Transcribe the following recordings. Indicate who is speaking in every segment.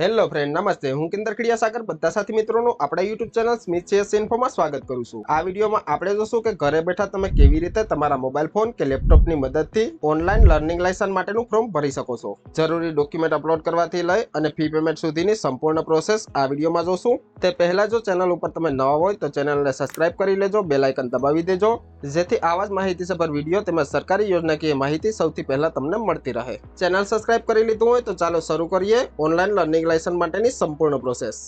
Speaker 1: Hello friend નમસ્તે હું કિંદર સાગર બધા સાથી મિત્રોનું આપણા યુટ્યુબ ચેનલ સ્મિથ ચેસ ઇન્ફોમાં સ્વાગત કરું છું. આ વિડીયોમાં આપણે જોશું કે ઘરે બેઠા તમે કેવી રીતે તમારા મોબાઈલ ફોન કે લેપટોપની મદદથી ઓનલાઈન લર્નિંગ લાયસન્સ માટેનું ફોર્મ ભરી શકો છો. જરૂરી ડોક્યુમેન્ટ અપલોડ કરવાથી લઈ અને ફી પેમેન્ટ સુધીની સંપૂર્ણ પ્રોસેસ આ વિડીયોમાં જોશું. તે પહેલાં જો ચેનલ ઉપર તમે નવા હોય તો ચેનલને સબસ્ક્રાઇબ કરી લેજો બે લાઇકન દબાવી દેજો, જેથી આવા જ માહિતીસભર વીડિયો તેમજ સરકારી યોજનાકીય માહિતી સૌથી પહેલાં તમને મળતી રહે. ચેનલ સબસ્ક્રાઇબ કરી લીધું હોય તો ચાલો શરૂ કરીએ ઓનલાઈન લર્નિંગ લાયસન્સ માટેની સંપૂર્ણ પ્રોસેસ.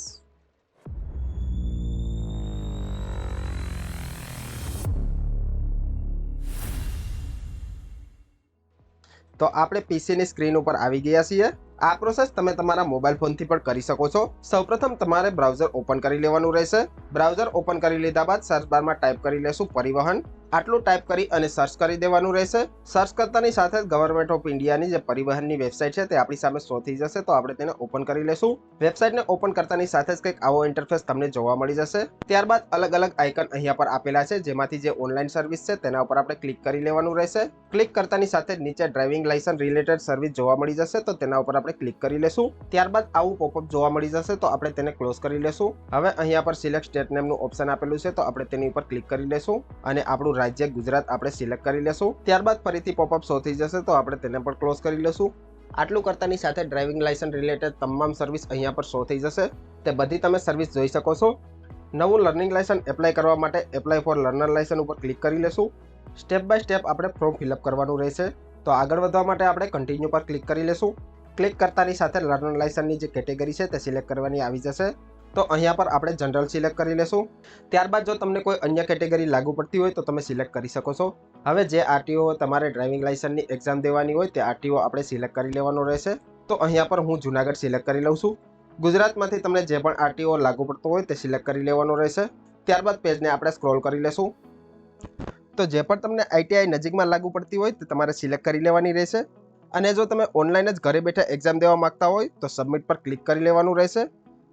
Speaker 1: તો આપણે પીસીની સ્ક્રીન ઉપર આવી ગયા છીએ. આ પ્રોસેસ તમે તમારા મોબાઈલ ફોનથી પણ કરી શકો છો. સૌપ્રથમ તમારે બ્રાઉઝર ઓપન કરી લેવાનું રહેશે. બ્રાઉઝર ઓપન કરી લીધા બાદ સર્ચ બારમાં ટાઈપ કરી લેશું પરિવહન. આટલું ટાઈપ કરી અને સર્ચ કરી દેવાનું રહેશે. સર્ચ કરતાની સાથે જ ગવર્મેન્ટ ઓફ ઇન્ડિયાની જે પરિવહનની વેબસાઇટ છે તે આપણી સામે શો થઈ જશે, તો આપણે તેને ઓપન કરી લેશું. વેબસાઇટને ઓપન કરતાની સાથે જ કંઈક આવો ઇન્ટરફેસ તમને જોવા મળી જશે. ત્યારબાદ અલગ અલગ આઇકન અહીંયા પર આપેલા છે, જેમાંથી જે ઓનલાઈન સર્વિસ છે તેના ઉપર આપણે ક્લિક કરી લેવાનું રહેશે. ક્લિક કરતાની સાથે નીચે ડ્રાઇવિંગ લાઇસન્સ રિલેટેડ સર્વિસ જોવા મળી જશે, તો તેના ઉપર આપણે ક્લિક કરી લેશું. ત્યારબાદ આવું પોપઅપ જોવા મળી જશે, તો આપણે તેને ક્લોઝ કરી લેશું. હવે અહીંયા પર સિલેક્ટ સ્ટેટ નેમનું ઓપ્શન આપેલું છે, તો આપણે તેની ઉપર ક્લિક કરી લેશું. અને આપણું રાજ્ય ગુજરાત આપણે સિલેક્ટ કરી લેશું. ત્યારબાદ ફરીથી પોપઅપ શો થઈ જશે તો આપણે તેને પણ ક્લોઝ કરી લેશું. આટલું કરતાની સાથે ડ્રાઇવિંગ લાયસન્સ રિલેટેડ તમામ સર્વિસ અહીંયા પર શો થઈ જશે. તે બધી તમે સર્વિસ જોઈ શકો છો. નવું લર્નિંગ લાયસન્સ એપ્લાય કરવા માટે એપ્લાય ફોર લર્નર લાયસન્સ ઉપર ક્લિક કરી લેશું. સ્ટેપ બાય સ્ટેપ આપણે ફોર્મ ફિલઅપ કરવાનું રહેશે. તો આગળ વધવા માટે આપણે કન્ટિન્યુ પર ક્લિક કરી લેશું. ક્લિક કરતાની સાથે લર્નર લાયસન્સની જે કેટેગરી છે તે સિલેક્ટ કરવાની આવી જશે. તો અહીંયા પર આપણે જનરલ સિલેક્ટ કરી લેશું. ત્યારબાદ જો તમને કોઈ અન્ય કેટેગરી લાગુ પડતી હોય તો તમે સિલેક્ટ કરી શકો છો. હવે જે આરટીઓ તમારે ડ્રાઇવિંગ લાઇસન્સની એક્ઝામ દેવાની હોય તે આરટીઓ આપણે સિલેક્ટ કરી લેવાનો રહેશે. તો અહીંયા પર હું જુનાગઢ સિલેક્ટ કરી લઉં છું. ગુજરાતમાંથી તમને જે પણ આરટીઓ લાગુ પડતો હોય તે સિલેક્ટ કરી લેવાનો રહેશે. ત્યારબાદ પેજને આપણે સ્ક્રોલ કરી લેશું. તો જે પણ તમને આઈટીઆઈ નજીકમાં લાગુ પડતી હોય તે તમારે સિલેક્ટ કરી લેવાની રહેશે. અને જો તમે ઓનલાઈન જ ઘરે બેઠા એક્ઝામ દેવા માગતા હોય તો સબમિટ પર ક્લિક કરી લેવાનું રહેશે.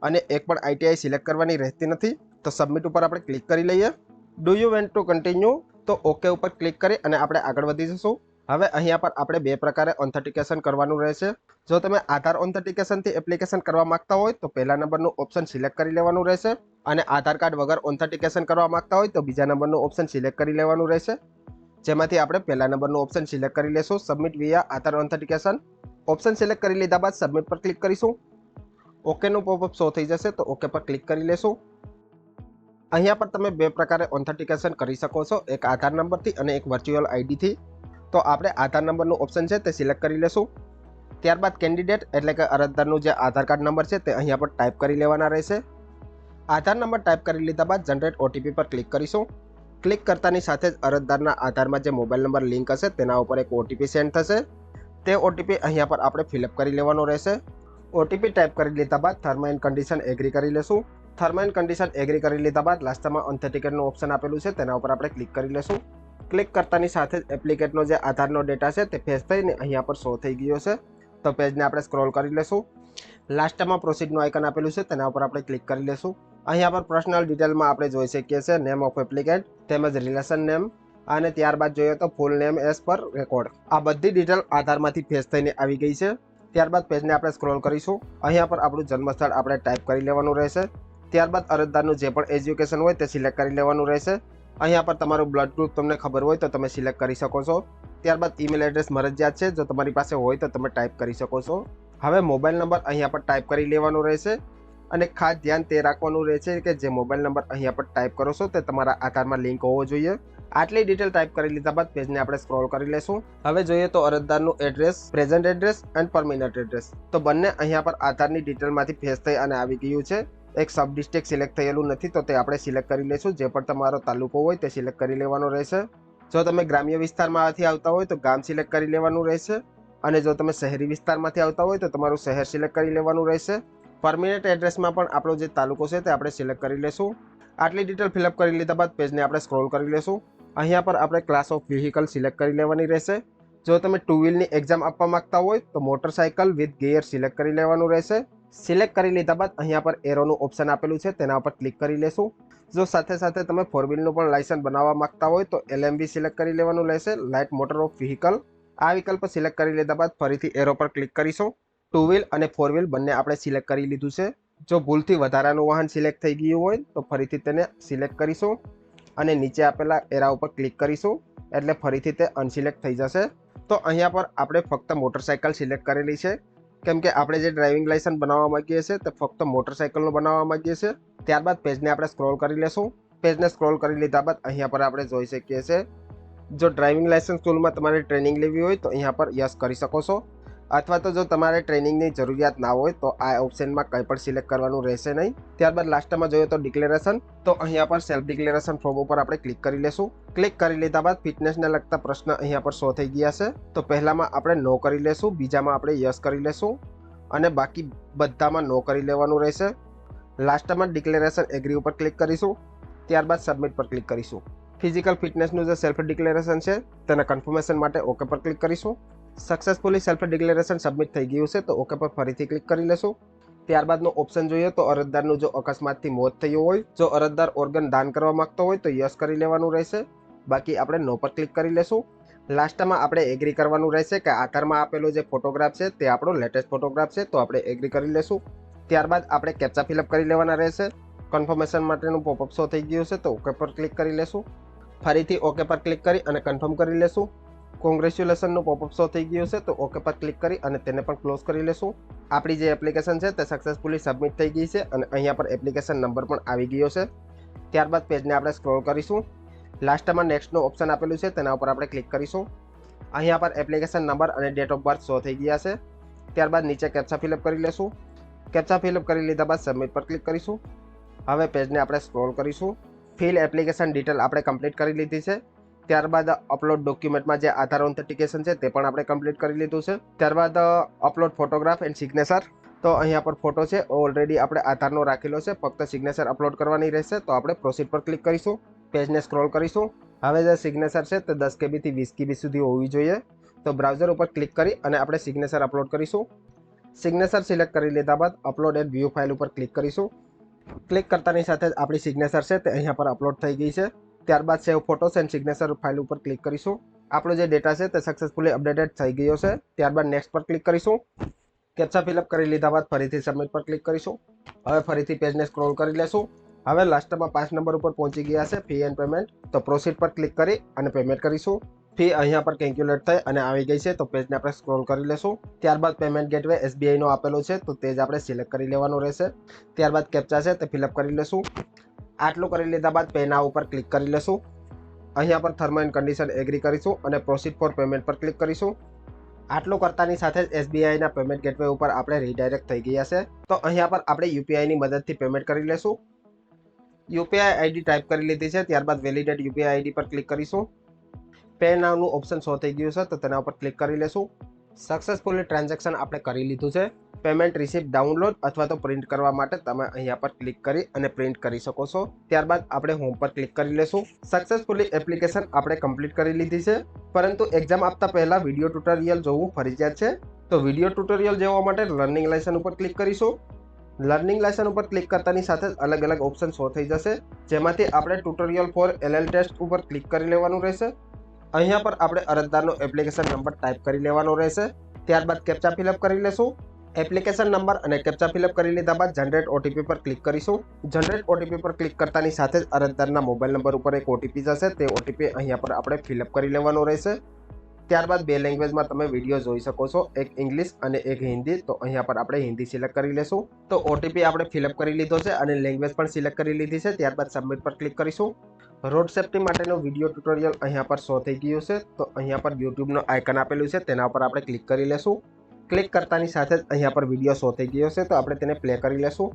Speaker 1: અને એક પણ આઈટીઆઈ સિલેક્ટ કરવાની રહેતી નથી, તો સબમિટ ઉપર આપણે ક્લિક કરી લઈએ. Do you went to continue તો ઓકે ઉપર ક્લિક કરી અને આપણે આગળ વધી જશું. હવે અહીંયા પર આપણે બે પ્રકારે ઓથેન્ટિકેશન કરવાનું રહેશે. જો તમે આધાર ઓથેન્ટિકેશનથી એપ્લિકેશન કરવા માંગતા હોય, તો પહેલા નંબરનું ઓપ્શન સિલેક્ટ કરી લેવાનું રહેશે. અને આધાર કાર્ડ વગર ઓથેન્ટિકેશન કરવા માંગતા હોય, તો બીજા નંબરનું ઓપ્શન સિલેક્ટ કરી લેવાનું રહેશે. જેમાંથી આપણે પહેલા નંબરનું ઓપ્શન સિલેક્ટ કરી લેશું submit via Aadhaar authentication option select કરી લીધા બાદ સબમિટ પર ક્લિક કરીશું. ઓકેનું પોપઅપ શો થઈ જશે, તો ઓકે પર ક્લિક કરી લેશું. અહીંયા પર તમે બે પ્રકારે ઓથેન્ટિકેશન કરી શકો છો. એક આધાર નંબરથી અને એક વર્ચ્યુઅલ આઈડીથી તો આપણે આધાર નંબરનું ઓપ્શન છે તે સિલેક્ટ કરી લેશું. ત્યારબાદ કેન્ડિડેટ એટલે કે અરજદારનું જે આધાર કાર્ડ નંબર છે તે અહીંયા પર ટાઈપ કરી લેવાના રહેશે. આધાર નંબર ટાઈપ કરી લીધા બાદ જનરેટ ઓટીપી પર ક્લિક કરીશું. ક્લિક કરતાની સાથે જ અરજદારના આધારમાં જે મોબાઈલ નંબર લિંક હશે, તેના ઉપર એક ઓટીપી સેન્ડ થશે. તે ઓટીપી અહીંયા પર આપણે ફિલઅપ કરી લેવાનો રહેશે. ઓટીપી ટાઈપ કરી લીધા બાદ થર્મ એન્ડ કન્ડિશન એગ્રી કરી લેશું. થર્મ એન્ડ કન્ડિશન એગ્રી કરી લીધા બાદ લાસ્ટમાં ઓથેન્ટિકેટનું ઓપ્શન આપેલું છે, તેના ઉપર આપણે ક્લિક કરી લેશું. ક્લિક કરતાની સાથે જ એપ્લિકેટનો જે આધારનો ડેટા છે તે ફેસ થઈને અહીંયા પર શો થઈ ગયો છે. તો પેજને આપણે સ્ક્રોલ કરી લેશું. લાસ્ટમાં પ્રોસીડનું આઇકન આપેલું છે, તેના ઉપર આપણે ક્લિક કરી લેશું. અહીંયા પર પર્સનલ ડિટેલમાં આપણે જોઈ શકીએ છીએ નેમ ઓફ એપ્લિકેટ તેમજ રિલેશન નેમ અને ત્યારબાદ જોઈએ તો ફૂલ નેમ એઝ પર રેકોર્ડ આ બધી ડિટેલ આધારમાંથી ફેસ થઈને આવી ગઈ છે. ત્યારબાદ પેજને આપણે સ્ક્રોલ કરીશું. અહીંયા પર આપણું જન્મસ્થળ આપણે ટાઈપ કરી લેવાનું રહેશે. ત્યારબાદ અરજદારનું જે પણ એજ્યુકેશન હોય તે સિલેક્ટ કરી લેવાનું રહેશે. અહીંયા પર તમારું બ્લડ ગ્રુપ તમને ખબર હોય તો તમે સિલેક્ટ કરી શકો છો. ત્યારબાદ ઈમેલ એડ્રેસ મરજિયાત છે. જો તમારી પાસે હોય તો તમે ટાઈપ કરી શકો છો. હવે મોબાઈલ નંબર અહીંયા પર ટાઈપ કરી લેવાનો રહેશે. અને ખાસ ધ્યાન તે રાખવાનું રહેશે કે જે મોબાઈલ નંબર અહીંયા પર ટાઈપ કરો છો તે તમારા આધારમાં લિંક હોવો જોઈએ. આટલી ડિટેલ ટાઈપ કરી લીધા બાદ પેજને આપણે સ્ક્રોલ કરી લેશું. હવે જોઈએ તો અરજદારનું address present address and permanent address તો બંને અહીંયા પર આધારની ડિટેલમાંથી ફેસ થઈ અને આવી ગયું છે. એક સબ ડિસ્ટ્રિક્ટ સિલેક્ટ થયેલું નથી તો તે આપણે સિલેક્ટ કરી લઈશું જે પણ તમારો તાલુકો હોય તે સિલેક્ટ કરી લેવાનો રહેશે. જો તમે ગ્રામ્ય વિસ્તારમાંથી આવતા હોય તો ગામ સિલેક્ટ કરી લેવાનું રહેશે. અને જો તમે શહેરી વિસ્તારમાંથી આવતા હોય તો તમારું શહેર સિલેક્ટ કરી લેવાનું રહેશે. પરમિનન્ટ એડ્રેસમાં પણ આપણો જે તાલુકો છે તે આપણે સિલેક્ટ કરી લેશું. આટલી ડિટેલ ફિલઅપ કરી લીધા બાદ પેજને આપણે સ્ક્રોલ કરી લેશું. અહીંયા પર આપણે ક્લાસ ઓફ વ્હીકલ સિલેક્ટ કરી લેવાની રહેશે. જો તમે ટુ વ્હીલની એક્ઝામ આપવા માંગતા હોય, તો મોટરસાયકલ વિથ ગિયર સિલેક્ટ કરી લેવાનું રહેશે. સિલેક્ટ કરી લીધા બાદ અહીંયા પર એરોનું ઓપ્શન આપેલું છે, તેના પર ક્લિક કરી લેશું. જો સાથે સાથે તમે ફોર વ્હીલનું પણ લાઇસન્સ બનાવવા માંગતા હોય, તો એલએમબી સિલેક્ટ કરી લેવાનું રહેશે લાઇટ મોટર ઓફ વ્હીકલ આ વિકલ્પ સિલેક્ટ કરી લીધા બાદ ફરીથી એરો પર ક્લિક કરીશું. ટુ વ્હીલ અને ફોર વ્હીલ બંને આપણે સિલેક્ટ કરી લીધું છે. જો ભૂલથી વધારાનું વાહન સિલેક્ટ થઈ ગયું હોય, તો ફરીથી તેને સિલેક્ટ કરીશું. અને નીચે આપેલા એરા ઉપર ક્લિક કરીશું, એટલે ફરીથી તે અનસિલેક્ટ થઈ જશે. તો અહીંયા પર આપણે ફક્ત મોટરસાઇકલ સિલેક્ટ કરેલી છે. કેમ કે આપણે જે ડ્રાઇવિંગ લાઇસન્સ બનાવવા માગીએ છીએ, તે ફક્ત મોટરસાઇકલનું બનાવવા માગીએ છીએ. ત્યારબાદ પેજને આપણે સ્ક્રોલ કરી લેશું. પેજને સ્ક્રોલ કરી લીધા બાદ અહીંયા પર આપણે જોઈ શકીએ છીએ. જો ડ્રાઇવિંગ લાઇસન્સ ટૂલમાં તમારે ટ્રેનિંગ લેવી હોય, તો અહીંયા પર યસ કરી શકો છો. અથવા તો જો તમારે ટ્રેનિંગની જરૂરિયાત ના હોય તો આ ઓપ્શનમાં કંઈ પણ સિલેક્ટ કરવાનું રહેશે નહીં. ત્યારબાદ લાસ્ટમાં જોઈએ તો ડિક્લેરેશન. તો અહીંયા પર સેલ્ફ ડિક્લેરેશન ફોર્મ ઉપર આપણે ક્લિક કરી લેશું. ક્લિક કરી લીધા બાદ ફિટનેસને લગતા પ્રશ્ન અહીંયા પર શો થઈ ગયા છે. તો પહેલામાં આપણે નો કરી લેશું. બીજામાં આપણે યસ કરી લેશું. અને બાકી બધામાં નો કરી લેવાનું રહેશે. લાસ્ટમાં ડિક્લેરેશન એગ્રી ઉપર ક્લિક કરીશું. ત્યારબાદ સબમિટ પર ક્લિક કરીશું. ફિઝિકલ ફિટનેસનું જે સેલ્ફ ડિક્લેરેશન છે, તેના કન્ફર્મેશન માટે ઓકે પર ક્લિક કરીશું. સક્સેસફુલી સેલ્ફ ડિક્લેરેશન સબમિટ થઈ ગયું છે, તો ઓકે પર ફરીથી ક્લિક કરી લેશું. ત્યારબાદનો ઓપ્શન જોઈએ તો અરજદારનું જો અકસ્માતથી મોત થયું હોય, જો અરજદાર ઓર્ગન દાન કરવા માંગતો હોય, તો યસ કરી લેવાનું રહેશે. બાકી આપણે નો પર ક્લિક કરી લેશું. લાસ્ટમાં આપણે એગ્રી કરવાનું રહેશે કે આધારમાં આપેલો જે ફોટોગ્રાફ છે, તે આપણો લેટેસ્ટ ફોટોગ્રાફ છે, તો આપણે એગ્રી કરી લેશું. ત્યારબાદ આપણે કેપ્ચા ફિલઅપ કરી લેવાના રહેશે. કન્ફર્મેશન માટેનું પોપઅપ શો થઈ ગયું છે, તો ઓકે પર ક્લિક કરી લેશું. ફરીથી ઓકે પર ક્લિક કરી અને કન્ફર્મ કરી લેશું. કોંગ્રેચ્યુલેશનનું પોપઅપ શો થઈ ગયું છે, તો ઓકે પર ક્લિક કરી અને તેને પણ ક્લોઝ કરી લેશું. આપણી જે એપ્લિકેશન છે તે સક્સેસફુલી સબમિટ થઈ ગઈ છે અને અહીંયા પર એપ્લિકેશન નંબર પણ આવી ગયો છે. ત્યારબાદ પેજને આપણે સ્ક્રોલ કરીશું. લાસ્ટમાં નેક્સ્ટનું ઓપ્શન આપેલું છે, તેના ઉપર આપણે ક્લિક કરીશું. અહીંયા પર એપ્લિકેશન નંબર અને ડેટ ઓફ બર્થ શો થઈ ગયા છે. ત્યારબાદ નીચે કેપ્ચા ફિલઅપ કરી લેશું. કેપ્ચા ફિલઅપ કરી લીધા બાદ સબમિટ પર ક્લિક કરીશું. હવે પેજને આપણે સ્ક્રોલ કરીશું. ફિલ એપ્લિકેશન ડિટેલ આપણે કમ્પ્લીટ કરી લીધી છે. ત્યારબાદ અપલોડ ડોક્યુમેન્ટમાં જે આધાર ઓથેન્ટિકેશન છે તે પણ આપણે કમ્પ્લીટ કરી લીધું છે. ત્યારબાદ અપલોડ ફોટોગ્રાફ એન્ડ સિગ્નેચર તો અહીંયા પર ફોટો છે ઓલરેડી આપણે આધારનો રાખેલો છે, ફક્ત સિગ્નેચર અપલોડ કરવાની રહેશે, તો આપણે પ્રોસીડ પર ક્લિક કરીશું પેજને સ્ક્રોલ કરીશું. હવે જે સિગ્નેચર છે તે દસ કેબીથી વીસ કેબી સુધી હોવી જોઈએ. તો બ્રાઉઝર ઉપર ક્લિક કરી અને આપણે સિગ્નેચર અપલોડ કરીશું. સિગ્નેચર સિલેક્ટ કરી લીધા બાદ અપલોડ એન્ડ વ્યૂ ફાઇલ ઉપર ક્લિક કરીશું. ક્લિક કરતાની સાથે જ આપણી સિગ્નેચર છે તે અહીંયા પર અપલોડ થઈ ગઈ છે. ત્યારબાદ save photos and signature file ઉપર ક્લિક કરીશું. આપણો જે ડેટા છે તે સક્સેસફુલી અપડેટેડ થઈ ગયો છે. ત્યારબાદ નેક્સ્ટ પર ક્લિક કરીશું. કેપ્ચા ફિલઅપ કરી લીધા બાદ ફરીથી સબમિટ પર ક્લિક કરીશું. હવે ફરીથી પેજને સ્ક્રોલ કરી લેશું. હવે લાસ્ટમાં પાંચ નંબર ઉપર પહોંચી ગયા છે ફી એન્ડ પેમેન્ટ તો પ્રોસીડ પર ક્લિક કરી અને પેમેન્ટ કરીશું. ફી અહીંયા પર કેલ્ક્યુલેટ થઈ અને આવી ગઈ છે તો પેજને આપણે સ્ક્રોલ કરી લેશું. ત્યારબાદ પેમેન્ટ ગેટવે એસબીઆઈનો આપેલો છે તો તે જ આપણે સિલેક્ટ કરી લેવાનો રહેશે. ત્યારબાદ કેપ્ચા છે તે ફિલઅપ કરી લેશું. આટલું કરી લીધા બાદ પેના ઉપર ક્લિક કરી લેશું. અહીંયા પર થર્મ એન્ડ કન્ડિશન એગ્રી કરીશું અને પ્રોસીડ ફોર પેમેન્ટ પર ક્લિક કરીશું. આટલું કરતાની સાથે જ એસબીઆઈના પેમેન્ટ ગેટવે ઉપર આપણે રીડાયરેક્ટ થઈ ગયા છે. તો અહીંયા પર આપણે યુપીઆઈની મદદથી પેમેન્ટ કરી લેશું. યુપીઆઈ આઈડી ટાઈપ કરી લીધી છે, ત્યારબાદ વેલિડેટ યુપીઆઈ આઈડી પર ક્લિક કરીશું. પે નાવનું ઓપ્શન શો થઈ ગયું છે, તો તેના ઉપર ક્લિક કરી લેશું. સક્સેસફુલી ટ્રાન્ઝેક્શન આપણે કરી લીધું છે. પેમેન્ટ રિસિપ્ટ ડાઉનલોડ અથવા તો પ્રિન્ટ કરવા માટે તમે અહીંયા પર ક્લિક કરી અને પ્રિન્ટ કરી શકો છો. ત્યારબાદ આપણે હોમ પર ક્લિક કરી લેશું. સક્સેસફુલી એપ્લિકેશન આપણે કમ્પ્લીટ કરી લીધી છે. પરંતુ એક્ઝામ આપતા પહેલાં વીડિયો ટ્યુટોરિયલ જોવું ફરજિયાત છે. તો વીડિયો ટ્યુટોરિયલ જોવા માટે લર્નિંગ લાયસન ઉપર ક્લિક કરીશું. લર્નિંગ લાયસન ઉપર ક્લિક કરતાની સાથે જ અલગ અલગ ઓપ્શન શો થઈ જશે. જેમાંથી આપણે ટ્યુટોરિયલ ફોર એલએલ ટેસ્ટ ઉપર ક્લિક કરી લેવાનું રહેશે. અહીંયા પર આપણે અરજદારનો એપ્લિકેશન નંબર ટાઈપ કરી લેવાનો રહેશે. ત્યારબાદ કેપ્ચા ફિલઅપ કરી લેશું. એપ્લિકેશન નંબર અને કેપ્ચા ફિલઅપ કરી લીધા બાદ જનરેટ ઓટીપી પર ક્લિક કરીશું. જનરેટ ઓટીપી પર ક્લિક કરતાની સાથે જ અરજદારના મોબાઈલ નંબર ઉપર એક ઓટીપી જશે. તે ઓટીપી અહીંયા પર આપણે ફિલઅપ કરી લેવાનો રહેશે. ત્યારબાદ બે લેંગ્વેજમાં તમે વીડિયો જોઈ શકો છો. એક ઇંગ્લિશ અને એક હિન્દી. તો અહીંયા પર આપણે હિન્દી સિલેક્ટ કરી લેશું. તો ઓટીપી આપણે ફિલઅપ કરી લીધો છે અને લેંગ્વેજ પણ સિલેક્ટ કરી લીધી છે. ત્યારબાદ સબમિટ પર ક્લિક કરીશું. રોડ સેફ્ટી માટેનો વીડિયો ટ્યુટોરિયલ અહીંયા પર શો થઈ ગયું છે. તો અહીંયા પર યુટ્યુબનો આઇકન આપેલું છે. તેના ઉપર આપણે ક્લિક કરી લેશું. ક્લિક કરતાની સાથે જ અહીંયા પર વીડિયો શો થઈ ગયો છે, તો આપણે તેને પ્લે કરી લેશું.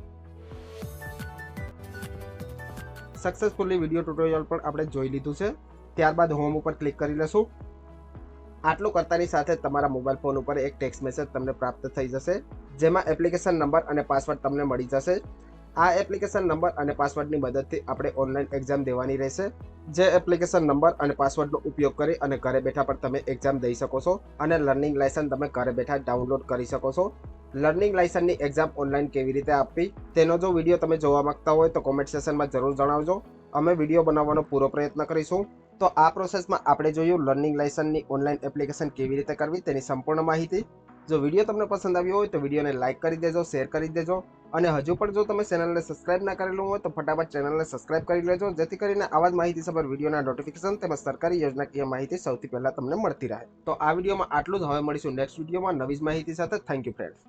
Speaker 1: સક્સેસફુલી વીડિયો ટ્યુટોરિયલ પણ આપણે જોઈ લીધું છે. ત્યારબાદ હોમ ઉપર ક્લિક કરી લેશું. આટલું કરતાની સાથે તમારા મોબાઈલ ફોન ઉપર એક ટેક્સ્ટ મેસેજ તમને પ્રાપ્ત થઈ જશે, જેમાં એપ્લિકેશન નંબર અને પાસવર્ડ તમને મળી જશે. આ એપ્લિકેશન નંબર અને પાસવર્ડની મદદથી આપણે ઓનલાઈન એક્ઝામ દેવાની રહેશે. જે એપ્લિકેશન નંબર અને પાસવર્ડનો ઉપયોગ કરી અને ઘરે બેઠા પણ તમે એક્ઝામ દઈ શકો છો અને લર્નિંગ લાયસન્સ તમે ઘરે બેઠા ડાઉનલોડ કરી શકો છો. લર્નિંગ લાયસન્સની એક્ઝામ ઓનલાઈન કેવી રીતે આપવી, તેનો જો વીડિયો તમે જોવા માંગતા હોય તો કોમેન્ટ સેશનમાં જરૂર જણાવજો. અમે વીડિયો બનાવવાનો પૂરો પ્રયત્ન કરીશું. તો આ પ્રોસેસમાં આપણે જોયું લર્નિંગ લાયસન્સની ઓનલાઈન એપ્લિકેશન કેવી રીતે કરવી તેની સંપૂર્ણ માહિતી. જો વીડિયો તમને પસંદ આવ્યો હોય તો વિડીયોને લાઇક કરી દેજો શેર કરી દેજો અને હજુ પણ જો તમે ચેનલને સબસ્ક્રાઇબ ના કરેલું હોય તો ફટાફટ ચેનલને સબસ્ક્રાઇબ કરી લેજો, જેથી કરીને આવા જ માહિતીસભર વિડીયોના નોટિફિકેશન તેમજ સરકારી યોજનાકીય માહિતી સૌથી પહેલાં તમને મળતી રહે. તો આ વિડીયોમાં આટલું જ. હવે મળીશું નેક્સ્ટ વિડીયોમાં નવી જ માહિતી સાથે. Thank you friends